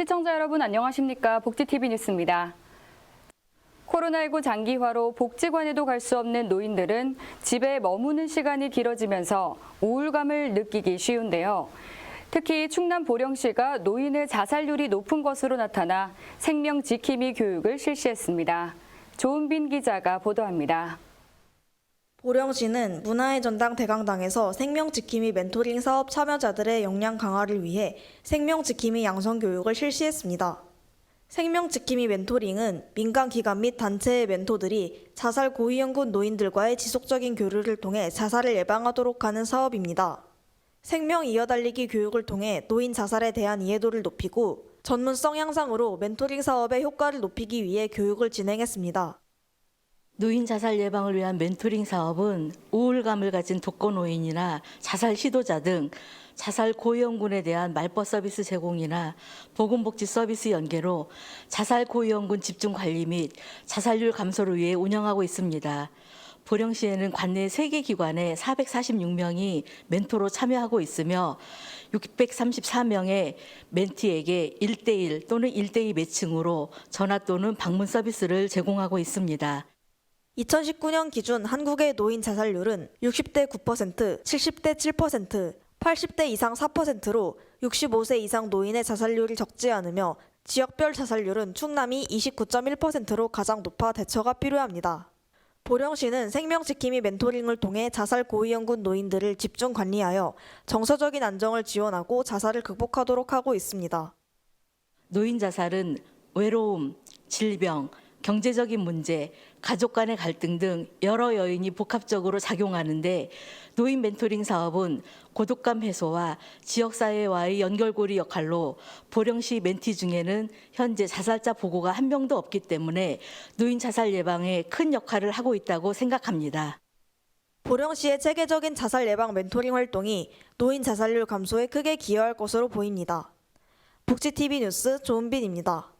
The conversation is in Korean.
시청자 여러분 안녕하십니까? 복지TV 뉴스입니다. 코로나19 장기화로 복지관에도 갈 수 없는 노인들은 집에 머무는 시간이 길어지면서 우울감을 느끼기 쉬운데요. 특히 충남 보령시가 노인의 자살률이 높은 것으로 나타나 생명 지킴이 교육을 실시했습니다. 조은빈 기자가 보도합니다. 보령 시는 문화의 전당 대강당에서 생명지킴이 멘토링 사업 참여자들의 역량 강화를 위해 생명지킴이 양성 교육을 실시했습니다. 생명지킴이 멘토링은 민간 기관 및 단체의 멘토들이 자살 고위험군 노인들과의 지속적인 교류를 통해 자살을 예방하도록 하는 사업입니다. 생명 이어달리기 교육을 통해 노인 자살에 대한 이해도를 높이고 전문성 향상으로 멘토링 사업의 효과를 높이기 위해 교육을 진행했습니다. 노인 자살 예방을 위한 멘토링 사업은 우울감을 가진 독거노인이나 자살 시도자 등 자살 고위험군에 대한 말벗 서비스 제공이나 보건복지 서비스 연계로 자살 고위험군 집중 관리 및 자살률 감소를 위해 운영하고 있습니다. 보령시에는 관내 3개 기관에 446명이 멘토로 참여하고 있으며 634명의 멘티에게 1대1 또는 1대2 매칭으로 전화 또는 방문 서비스를 제공하고 있습니다. 2019년 기준 한국의 노인 자살률은 60대 9%, 70대 7%, 80대 이상 4%로 65세 이상 노인의 자살률이 적지 않으며 지역별 자살률은 충남이 29.1%로 가장 높아 대처가 필요합니다. 보령시는 생명지킴이 멘토링을 통해 자살 고위험군 노인들을 집중 관리하여 정서적인 안정을 지원하고 자살을 극복하도록 하고 있습니다. 노인 자살은 외로움, 질병, 경제적인 문제, 가족 간의 갈등 등 여러 요인이 복합적으로 작용하는데 노인 멘토링 사업은 고독감 해소와 지역사회와의 연결고리 역할로 보령시 멘티 중에는 현재 자살자 보고가 한 명도 없기 때문에 노인 자살 예방에 큰 역할을 하고 있다고 생각합니다. 보령시의 체계적인 자살 예방 멘토링 활동이 노인 자살률 감소에 크게 기여할 것으로 보입니다. 복지TV 뉴스 조은빈입니다.